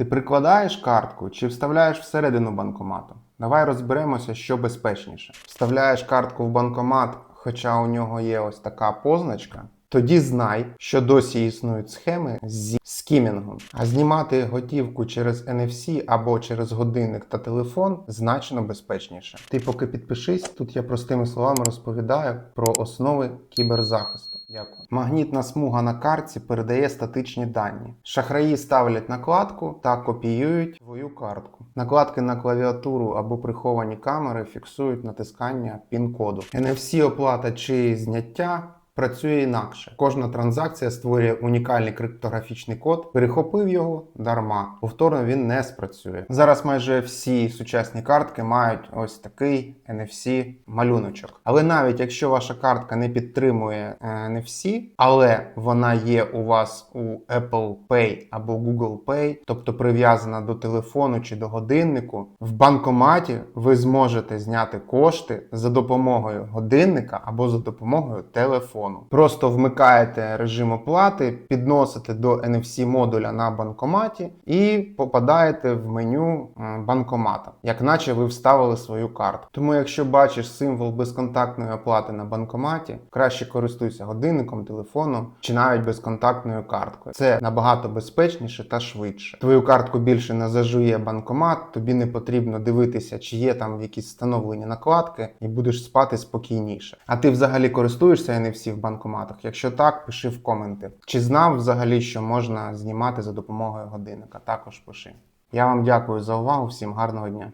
Ти прикладаєш картку чи вставляєш всередину банкомату? Давай розберемося, що безпечніше. Вставляєш картку в банкомат, хоча у нього є ось така позначка. Тоді знай, що досі існують схеми зі скімінгом. А знімати готівку через NFC або через годинник та телефон значно безпечніше. Ти поки підпишись, тут я простими словами розповідаю про основи кіберзахисту. Дякую. Магнітна смуга на картці передає статичні дані. Шахраї ставлять накладку та копіюють твою картку. Накладки на клавіатуру або приховані камери фіксують натискання пін-коду. NFC оплата чи зняття. Працює інакше. Кожна транзакція створює унікальний криптографічний код. Перехопив його дарма. Повторно він не спрацює. Зараз майже всі сучасні картки мають ось такий NFC малюночок. Але навіть якщо ваша картка не підтримує е, NFC, але вона є у вас у Apple Pay або Google Pay, тобто прив'язана до телефону чи до годиннику, в банкоматі ви зможете зняти кошти за допомогою годинника або за допомогою телефону. Просто вмикаєте режим оплати, підносите до NFC модуля на банкоматі і попадаєте в меню банкомата, як наче ви вставили свою карту. Тому, якщо бачиш символ безконтактної оплати на банкоматі, краще користуйся годинником, телефоном чи навіть безконтактною карткою. Це набагато безпечніше та швидше. Твою картку більше не зажує банкомат, тобі не потрібно дивитися, чи є там якісь встановлені накладки, і будеш спати спокійніше. А ти взагалі користуєшся NFC в банкоматах? Якщо так, пиши в коменти. Чи знав взагалі, що можна знімати за допомогою годинника? Також пиши. Я вам дякую за увагу, всім гарного дня.